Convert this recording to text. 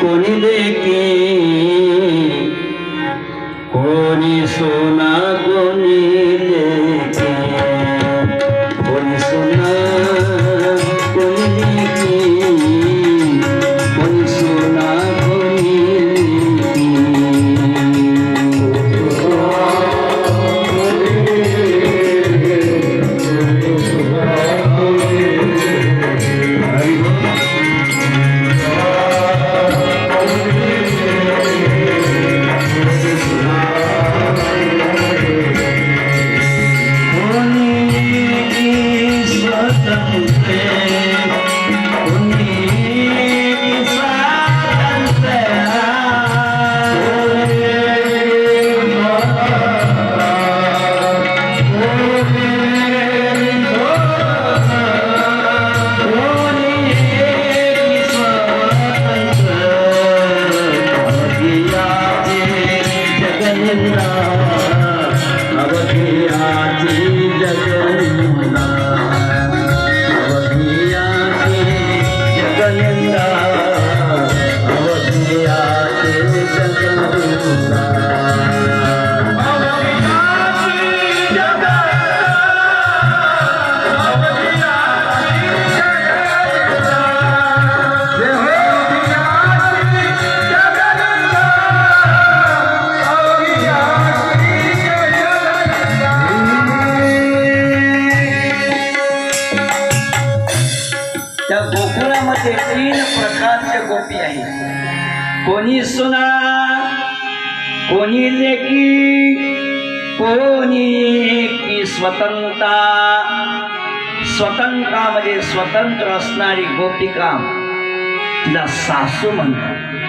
कोणी लेकी स्वतंत्र कोणी त्या गोकुळामध्ये तीन प्रकारच्या गोपी आहेत. कोणी सुना कोणी लेकी कोणी की स्वतंत्रता. स्वतंत्रामध्ये स्वतंत्र असणारी गोपिका तिला सासू म्हणतात.